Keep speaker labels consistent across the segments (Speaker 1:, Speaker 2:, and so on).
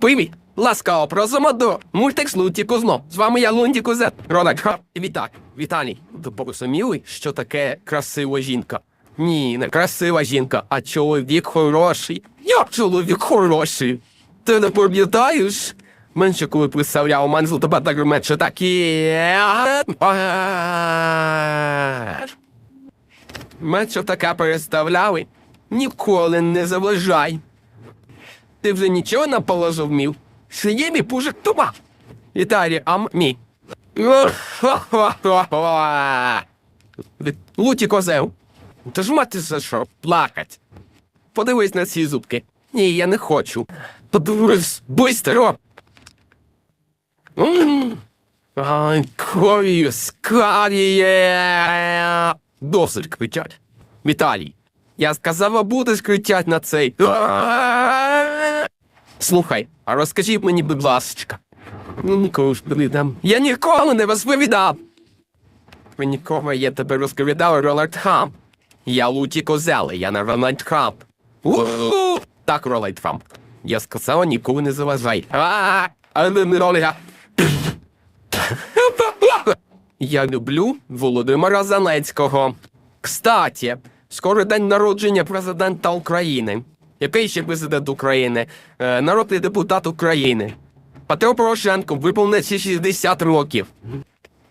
Speaker 1: Привіт! Ласкаво просимо до мультекс Лунті Кузно. З вами я Лунті Кузет. Рональд Ха. І Вітак. Віталій. Ви порозуміли, що таке красива жінка? Ні, не красива жінка, а чоловік хороший. Я чоловік хороший. Ти не пам'ятаєш? Менше коли представляв манзл, тебе так менше такі. Менше таке переставляли. Ніколи не заважай. Ти вже нічого не положив мів? Сиємі пужик тума. Віталій, ам мі. Луті козел. Та ж мати за що плакать. Подивись на ці зубки. Ні, я не хочу. Подивись, бистро. Ай, кров'ю скаріє. Досить кричать. Віталій, я сказав, а будеш кричать на цей. Слухай, а розкажи мені, будь ласка. Ну, ніколи ж блідам. Я ніколи не розповідав. Ви нікого я тебе розповідав, Роланд Хам. Я Луті Козели, я не Роланд Хамп. Так, Роланд Хамп. Я сказала, ніколи не заважай. А, Але не Роланд Я люблю Володимира Зеленського. Кстаті, скоро день народження президента України. Який ще президент України? Е, народний депутат України. Петро Порошенко виповниться 60 років.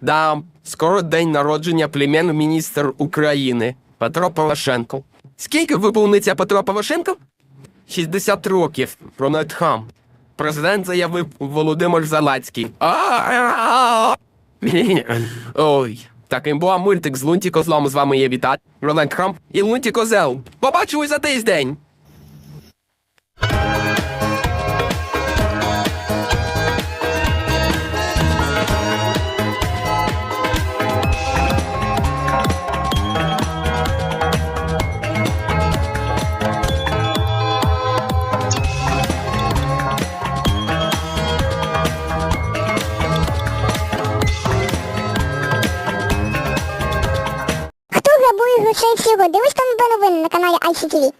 Speaker 1: Да, скоро день народження прем'єр-міністр України Петро Порошенко. Скільки виповниться Петро Порошенко? 60 років. Хам. Президент заявив Володимир Зеленський. Ой. Таким була мультик з Лунтіко злом З вами є вітати. Роланд Крамп і Лунтіко Зел. Побачимось за тиждень!
Speaker 2: Грошей всього? Дивись там новини на каналі ICTV.